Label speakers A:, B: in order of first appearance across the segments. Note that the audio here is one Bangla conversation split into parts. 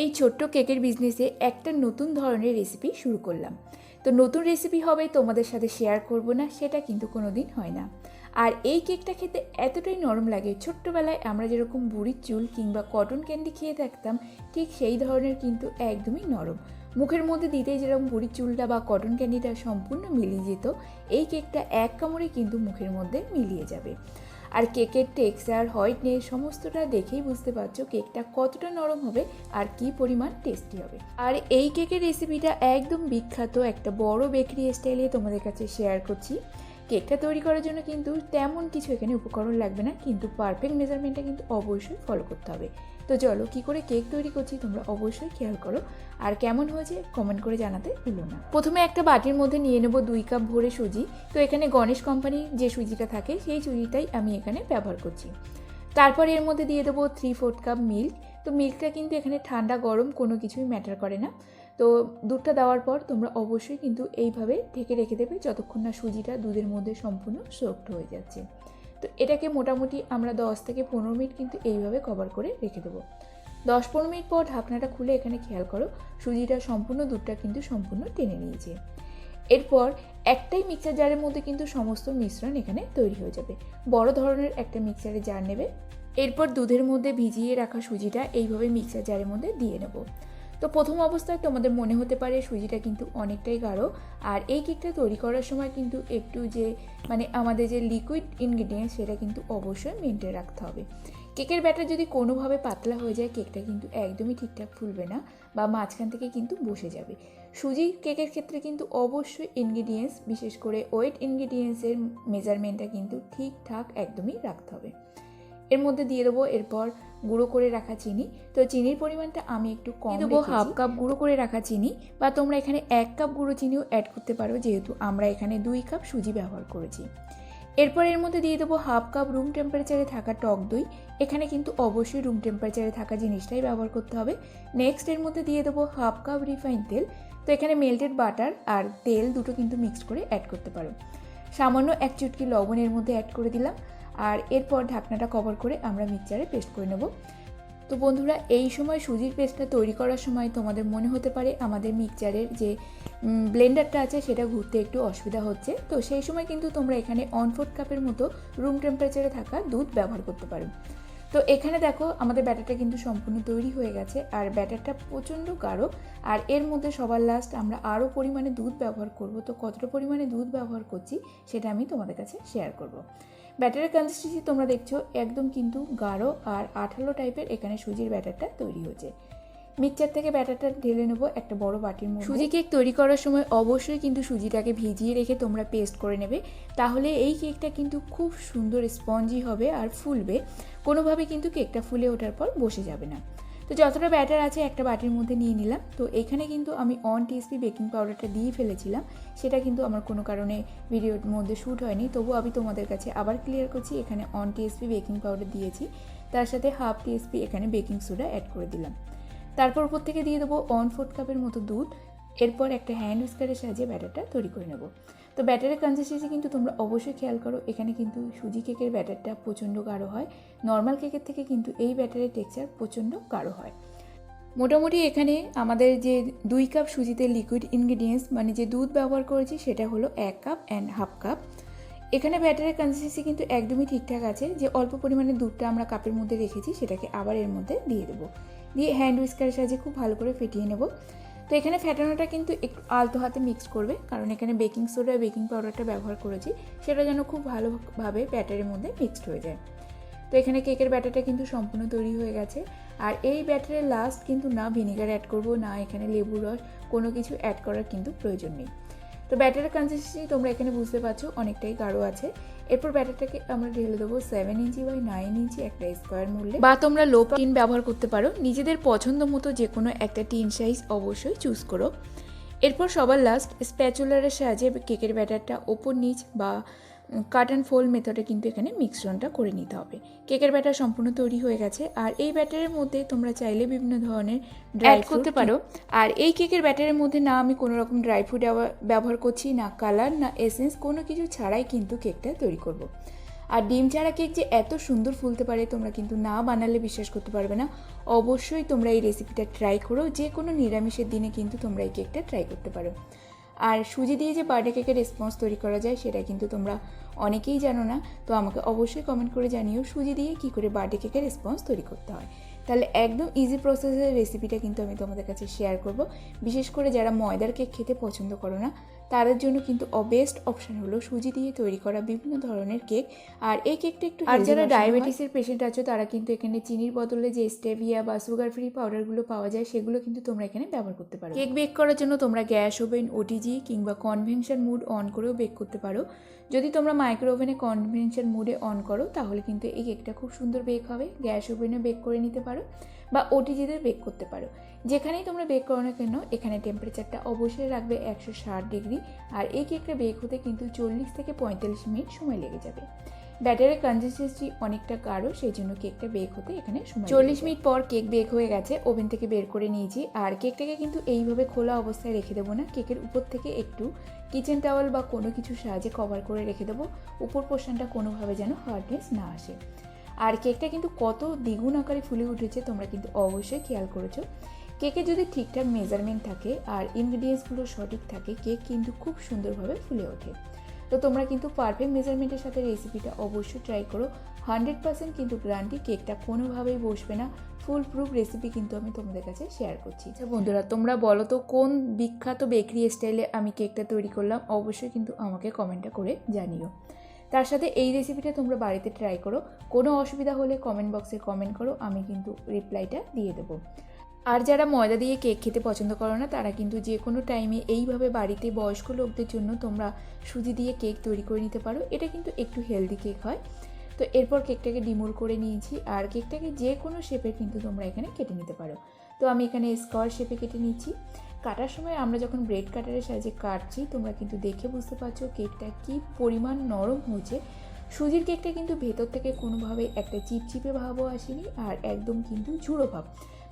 A: এই ছোট্ট কেকের বিজনেসে একটা নতুন ধরনের রেসিপি শুরু করলাম। তো নতুন রেসিপি হবে, তোমাদের সাথে শেয়ার করব না, সেটা কিন্তু কোনো দিন হয় না। আর এই কেকটা খেতে এতটাই নরম লাগে, ছোট্টবেলায় আমরা যেরকম বুড়ির চুল কিংবা কটন ক্যান্ডি খেয়ে থাকতাম, ঠিক সেই ধরনের কিন্তু একদমই নরম। মুখের মধ্যে দিতেই যেরকম বুড়ির চুলটা বা কটন ক্যান্ডিটা সম্পূর্ণ মিলিয়ে যেত, এই কেকটা এক কামড়ে কিন্তু মুখের মধ্যে মিলিয়ে যাবে। আর কেকের টেক্সচার হোয়াইটনেস সমস্তটা দেখেই বুঝতে পারছ কেকটা কতটা নরম হবে আর কি পরিমাণ টেস্টি হবে। আর এই কেকের রেসিপিটা একদম বিখ্যাত একটা বড় বেকারি স্টাইলে তোমাদের কাছে শেয়ার করছি। কেকটা তৈরি করার জন্য কিন্তু তেমন কিছু এখানে উপকরণ লাগবে না, কিন্তু পারফেক্ট মেজারমেন্টটা কিন্তু অবশ্যই ফলো করতে হবে। তো চলো, কী করে কেক তৈরি করছি তোমরা অবশ্যই খেয়াল করো। আর কেমন হয়েছে কমেন্ট করে জানাতে ভুলো না। প্রথমে একটা বাটির মধ্যে নিয়ে নেব দুই কাপ ভরে সুজি। তো এখানে গণেশ কোম্পানির যে সুজিটা থাকে, সেই সুজিটাই আমি এখানে ব্যবহার করছি। তারপর এর মধ্যে দিয়ে দেবো থ্রি ফোর্থ কাপ মিল্ক তো মিল্কটা কিন্তু এখানে ঠান্ডা, গরম, কোনো কিছুই ম্যাটার করে না। তো দুধটা দেওয়ার পর তোমরা অবশ্যই কিন্তু এইভাবে ঢেকে রেখে দেবে, যতক্ষণ না সুজিটা দুধের মধ্যে সম্পূর্ণ সোক্ট হয়ে যাচ্ছে। তো এটাকে মোটামুটি আমরা দশ থেকে পনেরো মিনিট কিন্তু এইভাবে কভার করে রেখে দেবো। দশ পনেরো মিনিট পর ঢাকনাটা খুলে এখানে খেয়াল করো, সুজিটা সম্পূর্ণ দুধটা কিন্তু সম্পূর্ণ টেনে নিয়েছে। এরপর একটাই মিক্সার জারের মধ্যে কিন্তু সমস্ত মিশ্রণ এখানে তৈরি হয়ে যাবে। বড় ধরনের একটা মিক্সারের জার নেবে। এরপর দুধের মধ্যে ভিজিয়ে রাখা সুজিটা এইভাবে মিক্সার জারের মধ্যে দিয়ে নেব। তো প্রথম অবস্থায় তোমাদের মনে হতে পারে সুজিটা কিন্তু অনেকটাই গাঢ়। আর এই কেকটা তৈরি করার সময় কিন্তু একটু যে মানে আমাদের যে লিকুইড ইনগ্রিডিয়েন্টস সেটা কিন্তু অবশ্যই মেনটেন রাখতে হবে। কেকের ব্যাটার যদি কোনোভাবে পাতলা হয়ে যায়, কেকটা কিন্তু একদমই ঠিকঠাক ফুলবে না বা মাঝখান থেকে কিন্তু বসে যাবে। সুজি কেকের ক্ষেত্রে কিন্তু অবশ্যই ইনগ্রিডিয়েন্টস বিশেষ করে ওয়েট ইনগ্রিডিয়েন্টসের মেজারমেন্টটা কিন্তু ঠিকঠাক একদমই রাখতে হবে। এর মধ্যে দিয়ে দেবো এরপর গুঁড়ো করে রাখা চিনি। তো চিনির পরিমাণটা আমি একটু কম দেবো হাফ কাপ গুঁড়ো করে রাখা চিনি বা তোমরা এখানে এক কাপ গুঁড়ো চিনিও অ্যাড করতে পারো যেহেতু আমরা এখানে দুই কাপ সুজি ব্যবহার করেছি। এরপর এর মধ্যে দিয়ে দেবো হাফ কাপ রুম টেম্পারেচারে থাকা টক দই। এখানে কিন্তু অবশ্যই রুম টেম্পারেচারে থাকা জিনিসটাই ব্যবহার করতে হবে। নেক্সট এর মধ্যে দিয়ে দেবো হাফ কাপ রিফাইন তেল। তো এখানে মেল্টেড বাটার আর তেল দুটো কিন্তু মিক্সড করে অ্যাড করতে পারো। সামান্য এক চুটকি লবণের মধ্যে অ্যাড করে দিলাম। আর এরপর ঢাকনাটা কভার করে আমরা মিক্সচারে পেস্ট করে নেব। তো বন্ধুরা, এই সময় সুজির পেস্টটা তৈরি করার সময় তোমাদের মনে হতে পারে আমাদের মিক্সচারের যে ব্লেন্ডারটা আছে সেটা ঘুরতে একটু অসুবিধা হচ্ছে। তো সেই সময় কিন্তু তোমরা এখানে অন ফোর্থ কাপের মতো রুম টেম্পারেচারে থাকা দুধ ব্যবহার করতে পারো। তো এখানে দেখো, আমাদের ব্যাটারটা কিন্তু সম্পূর্ণ তৈরি হয়ে গেছে আর ব্যাটারটা প্রচণ্ড গাঢ়। আর এর মধ্যে সবার লাস্ট আমরা আরও পরিমাণে দুধ ব্যবহার করব। তো কতটা পরিমাণে দুধ ব্যবহার করছি সেটা আমি তোমাদের কাছে শেয়ার করব। ব্যাটারের কনসিস্টেন্সি তোমরা দেখছ, একদম কিন্তু গাঢ় আর আঠালো টাইপের এখানে সুজির ব্যাটারটা তৈরি হয়েছে। মিক্সচার থেকে ব্যাটারটা ঢেলে নেব একটা বড় বাটির মধ্যে। সুজি কেক তৈরি করার সময় অবশ্যই কিন্তু সুজিটাকে ভিজিয়ে রেখে তোমরা পেস্ট করে নেবে। তাহলে এই কেকটা কিন্তু খুব সুন্দর স্পঞ্জি হবে আর ফুলবে। কোনোভাবে কিন্তু কেকটা ফুলে ওঠার পর বসে যাবে না। তো যতটা ব্যাটার আছে একটা বাটির মধ্যে নিয়ে নিলাম। তো এখানে কিন্তু আমি অন টিএসপি বেকিং পাউডারটা দিয়ে ফেলেছিলাম। সেটা কিন্তু আমার কোনো কারণে ভিডিওর মধ্যে শ্যুট হয়নি। তবু আমি তোমাদের কাছে আবার ক্লিয়ার করছি, এখানে অন টিএসপি বেকিং পাউডার দিয়েছি। তার সাথে হাফ টিএসপি এখানে বেকিং সোডা অ্যাড করে দিলাম। তারপর উপর থেকে দিয়ে দেবো ওয়ান ফোর্থ কাপের মতো দুধ। এরপর একটা হ্যান্ড উইস্কারের সাহায্যে ব্যাটারটা তৈরি করে নেব। তো ব্যাটারের কনসিস্টেন্সি কিন্তু তোমরা অবশ্যই খেয়াল করো। এখানে কিন্তু সুজি কেকের ব্যাটারটা প্রচণ্ড গাঢ় হয়। নর্মাল কেকের থেকে কিন্তু এই ব্যাটারের টেক্সচার প্রচণ্ড গাঢ় হয়। মোটামুটি এখানে আমাদের যে দুই কাপ সুজিতে লিকুইড ইনগ্রিডিয়েন্টস মানে যে দুধ ব্যবহার করেছি, সেটা হলো এক কাপ অ্যান্ড হাফ কাপ এখানে ব্যাটারের কনসিস্টেন্সি কিন্তু একদমই ঠিকঠাক আছে যে অল্প পরিমাণে দুধটা আমরা কাপের মধ্যে রেখেছি, সেটাকে আবার এর মধ্যে দিয়ে দেবো। দিয়ে হ্যান্ড উইস্কারের সাহায্যে খুব ভালো করে ফেটিয়ে নেব। তো এখানে ফ্যাটানোটা কিন্তু একটু আলতো হাতে মিক্স করবে। কারণ এখানে বেকিং সোডা বেকিং পাউডারটা ব্যবহার করেছি। সেটা যেন খুব ভালোভাবে ব্যাটারের মধ্যে মিক্সড হয়ে যায়। তো এখানে কেকের ব্যাটারটা কিন্তু সম্পূর্ণ তৈরি হয়ে গেছে। আর এই ব্যাটারের লাস্ট কিন্তু না ভিনেগার অ্যাড করব, না এখানে লেবু রস, কোনো কিছু অ্যাড করার কিন্তু প্রয়োজন নেই। তো ব্যাটারের কনসিস্টেন্সি তোমরা এখানে বুঝতে পারছ, অনেকটাই গাঢ় আছে। এরপর ব্যাটারটাকে আমরা ঢেলে দেবো seven inch by nine inch একটা স্কোয়ার মূল্যে। বা তোমরা লো টিন ব্যবহার করতে পারো। নিজেদের পছন্দ মতো যে কোনো একটা টিন সাইজ অবশ্যই চুজ করো। এরপর সবার লাস্ট স্প্যাচুলারের সাহায্যে কেকের ব্যাটারটা ওপর নিচ বা কাট অ্যান্ড ফোল্ড মেথডে কিন্তু এখানে মিশ্রণটা করে নিতে হবে। কেকের ব্যাটার সম্পূর্ণ তৈরি হয়ে গেছে। আর এই ব্যাটারের মধ্যে তোমরা চাইলে বিভিন্ন ধরনের ড্রাই করতে পারো। আর এই কেকের ব্যাটারের মধ্যে না আমি কোনো রকম ড্রাই ফ্রুট ব্যবহার করছি না কালার না এসেন্স কোনো কিছু ছাড়াই কিন্তু কেকটা তৈরি করব। আর ডিম ছাড়া কেক যে এত সুন্দর ফুলতে পারে তোমরা কিন্তু না বানালে বিশ্বাস করতে পারবে না। অবশ্যই তোমরা এই রেসিপিটা ট্রাই করো। যে কোনো নিরামিষের দিনে কিন্তু তোমরা এই কেকটা ট্রাই করতে পারো। আর সুজি দিয়ে যে বার্থডে কেকের রেসপন্স তৈরি করা যায়, সেটা কিন্তু তোমরা অনেকেই জানো না। তো আমাকে অবশ্যই কমেন্ট করে জানিও সুজি দিয়ে কী করে বার্থডে কেকের রেসপন্স তৈরি করতে হয়। তাহলে একদম ইজি প্রসেসের রেসিপিটা কিন্তু আমি তোমাদের কাছে শেয়ার করব। বিশেষ করে যারা ময়দার কেক খেতে পছন্দ করো না তাদের জন্য কিন্তু বেস্ট অপশন হলো সুজি দিয়ে তৈরি করা বিভিন্ন ধরনের কেক। আর এই কেকটা একটু আর যারা ডায়াবেটিসের পেশেন্ট আছো তারা কিন্তু এখানে চিনির বদলে যে স্টেভিয়া বা সুগার ফ্রি পাউডারগুলো পাওয়া যায় সেগুলো কিন্তু তোমরা এখানে ব্যবহার করতে পারো। কেক বেক করার জন্য তোমরা গ্যাস ওভেন ওটিজি কিংবা কনভেনশন মুড অন করেও বেক করতে পারো। যদি তোমরা মাইক্রো ওভেনে কনভেনশন মুডে অন করো তাহলে কিন্তু এই কেকটা খুব সুন্দর বেক হবে। গ্যাস ওভেনে বেক করে নিতে পারো। বা ওটিজিতে বেক করতে পারো। যেখানেই তোমরা বেক করো না কেন এখানে টেম্পারেচারটা অবশ্যই রাখবে একশো ষাট ডিগ্রি আর এই কেকটা বেক হতে কিন্তু চল্লিশ থেকে পঁয়তাল্লিশ মিনিট সময় লেগে যাবে। ব্যাটারের কনসিস্টেন্সি অনেকটা গাঢ় সেই জন্য কেকটা বেক হতে এখানে সময় চল্লিশ মিনিট পর কেক বেক হয়ে গেছে ওভেন থেকে বের করে নিয়েছি। আর কেকটাকে কিন্তু এইভাবে খোলা অবস্থায় রেখে দেবো না। কেকের উপর থেকে একটু কিচেন টাওয়াল বা কোনো কিছুর সাহায্যে কভার করে রেখে দেবো। উপর পোর্শনটা কোনোভাবে যেন হার্ডনেস না আসে। আর কেকটা কিন্তু কত দ্বিগুণ আকারে ফুলে উঠেছে তোমরা কিন্তু অবশ্যই খেয়াল করেছ। কেকে যদি ঠিকঠাক মেজারমেন্ট থাকে আর ইনগ্রিডিয়েন্টসগুলো সঠিক থাকে, কেক কিন্তু খুব সুন্দরভাবে ফুলে ওঠে। তো তোমরা কিন্তু পারফেক্ট মেজারমেন্টের সাথে রেসিপিটা অবশ্যই ট্রাই করো। হান্ড্রেড পার্সেন্ট কিন্তু গ্রান্টি কেকটা কোনোভাবেই বসবে না। ফুল প্রুফ রেসিপি কিন্তু আমি তোমাদের কাছে শেয়ার করছি। আচ্ছা বন্ধুরা, তোমরা বলো তো কোন বিখ্যাত বেকারি স্টাইলে আমি কেকটা তৈরি করলাম? অবশ্যই কিন্তু আমাকে কমেন্টটা করে জানিও। তার সাথে এই রেসিপিটা তোমরা বাড়িতে ট্রাই করো। কোনো অসুবিধা হলে কমেন্ট বক্সে কমেন্ট করো, আমি কিন্তু রিপ্লাইটা দিয়ে দেবো। আর যারা ময়দা দিয়ে কেক খেতে পছন্দ করো না, তারা কিন্তু যে কোনো টাইমে এইভাবে বাড়িতে বয়স্ক লোকদের জন্য তোমরা সুজি দিয়ে কেক তৈরি করে নিতে পারো। এটা কিন্তু একটু হেলদি কেক হয়। তো এরপর কেকটাকে ডিমোল করে নিয়েছি। আর কেকটাকে যে কোনো শেপে কিন্তু তোমরা এখানে কেটে নিতে পারো। তো আমি এখানে স্কোয়ার শেপে কেটে নিচ্ছি। কাটার সময় আমরা যখন ব্রেড কাটারের সাহায্যে কাটছি, তোমরা কিন্তু দেখে বুঝতে পারছ কেকটা কি পরিমাণ নরম হয়েছে। সুজির কেকটা কিন্তু ভেতর থেকে কোনোভাবে একটা চিপচিপে ভাবও আসেনি আর একদম কিন্তু ঝুড়ো ভাব।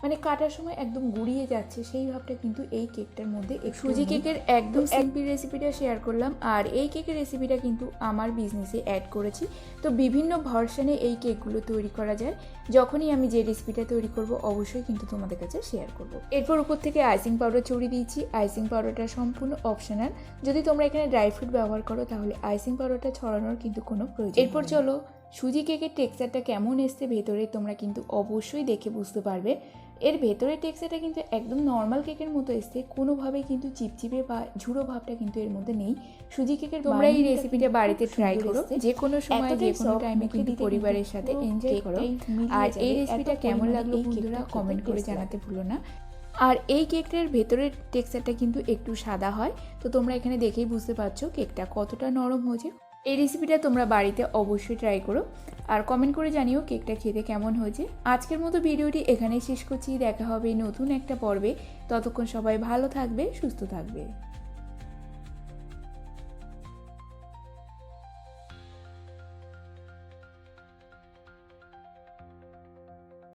A: মানে কাটার সময় একদম গুড়িয়ে যাচ্ছে সেই ভাবটা কিন্তু এই কেকটার মধ্যে সুজি কেকের একদম সিম্পল রেসিপিটা শেয়ার করলাম আর এই কেকের রেসিপিটা কিন্তু আমার বিজনেসে অ্যাড করেছি। তো বিভিন্ন ভার্সনে এই কেকগুলো তৈরি করা যায়। যখনই আমি যে রেসিপিটা তৈরি করব অবশ্যই কিন্তু তোমাদের কাছে শেয়ার করব। এরপর উপর থেকে আইসিং পাউডার ছড়িয়ে দিয়েছি। আইসিং পাউডারটা সম্পূর্ণ অপশনাল যদি তোমরা এখানে ড্রাই ফ্রুট ব্যবহার করো তাহলে আইসিং পাউডারটা ছড়ানোর কিন্তু কোনো প্রয়োজন এরপর চলো সুজি কেকের টেক্সচারটা কেমন এসছে ভেতরে তোমরা কিন্তু অবশ্যই দেখে বুঝতে পারবে। এর ভেতরের টেক্সচারটা কিন্তু একদম নর্মাল কেকের মতো এসছে কোনোভাবে কিন্তু চিপচিপে বা ঝুড়ো ভাবটা কিন্তু এর মধ্যে নেই। সুজি কেকের তোমরা এই রেসিপিটা বাড়িতে ট্রাই করো যে কোনো সময় যে কোনো টাইমে কিন্তু পরিবারের সাথে এনজয় করো। আর এই রেসিপিটা কেমন লাগল বন্ধুরা কমেন্ট করে জানাতে ভুলো না। আর এই কেকটার ভেতরের টেক্সচারটা কিন্তু একটু সাদা হয় তো তোমরা এখানে দেখেই বুঝতে পারছ কেকটা কতটা নরম হয়েছে। এই রেসিপিটা তোমরা বাড়িতে অবশ্যই ট্রাই করো। আর কমেন্ট করে জানিও কেকটা খেতে কেমন হয়েছে। আজকের মতো ভিডিওটি এখানেই শেষ করছি। দেখা হবে নতুন একটা পর্বে। ততক্ষণ সবাই ভালো থাকবে, সুস্থ থাকবে।